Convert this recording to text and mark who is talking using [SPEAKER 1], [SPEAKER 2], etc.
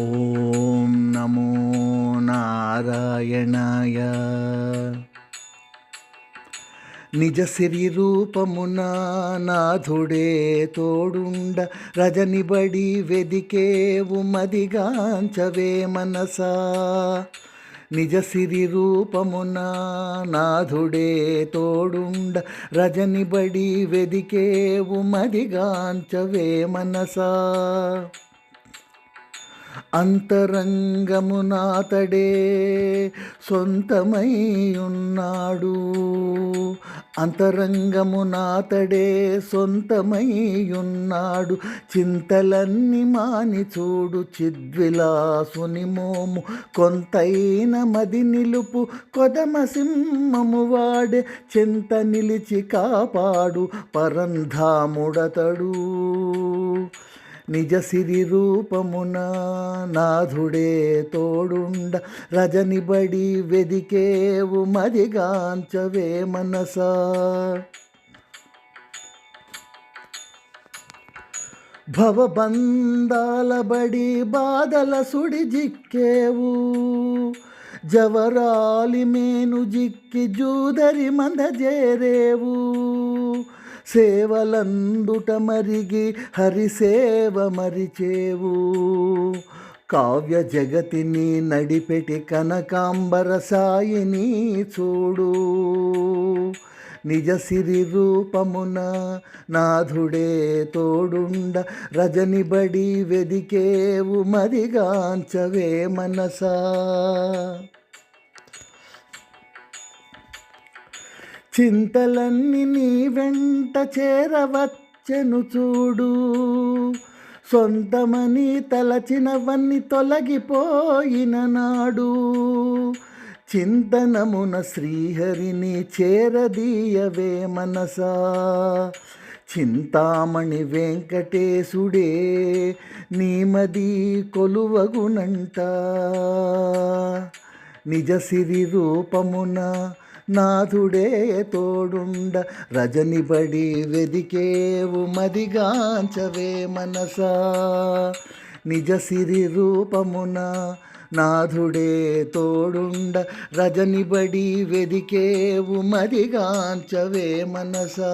[SPEAKER 1] ఓం నమో నారాయణాయ. నిజ సిరి రూపమున నాథుడే తోడుండ రజనిబడి వెదికేవు మదిగాంచవే మనసా. నిజ సిరి రూపమున నాథుడే తోడుండ రజనిబడి వెదికేవు మదిగాంచవే మనసా. అంతరంగమునాతడే సొంతమై ఉన్నాడు అంతరంగమునాతడే సొంతమై ఉన్నాడు చింతలన్నీ మాని చూడు చిద్విలాసుని మోము. కొంతైన మది నిలుపు కొదమ సింహము వాడే. చింత నిలిచి కాపాడు పరంధాముడతడు. నిజ సిరి రూపమున నాథుడే తోడుండ రజనిబడి వెదికేవు మదిగాంచవే మనసా. భవబంధాల బడి బాధల సుడి జిక్కేవు జవరాలి మేను జిక్కి జూదరి మంద చేరేవు సేవలందుట మరిగి హరిసేవ మరిచేవు. కావ్య జగతిని నడిపెటి కనకాంబర సాయిని చూడు. నిజ సిరి రూపమున నాథుడే తోడుండ రజనిబడి వెదికేవు మరిగాంచవే మనసా. చింతలన్నీ నీ వెంట చేరవచ్చెను చూడు. సొంతమని తలచినవన్నీ తొలగిపోయిన నాడు. చింతనమున శ్రీహరిని చేరదీయవే మనసా. చింతామణి వెంకటేశుడే నీమది కొలువగునంట. నిజ సిరి రూపమున నాథుడే తోడుండ రజనిబడి వెదికేవు మదిగాంచవే మనసా. నిజ సిరి రూపమున నాథుడే తోడుండ రజనిబడి వెదికేవు మదిగాంచవే మనసా.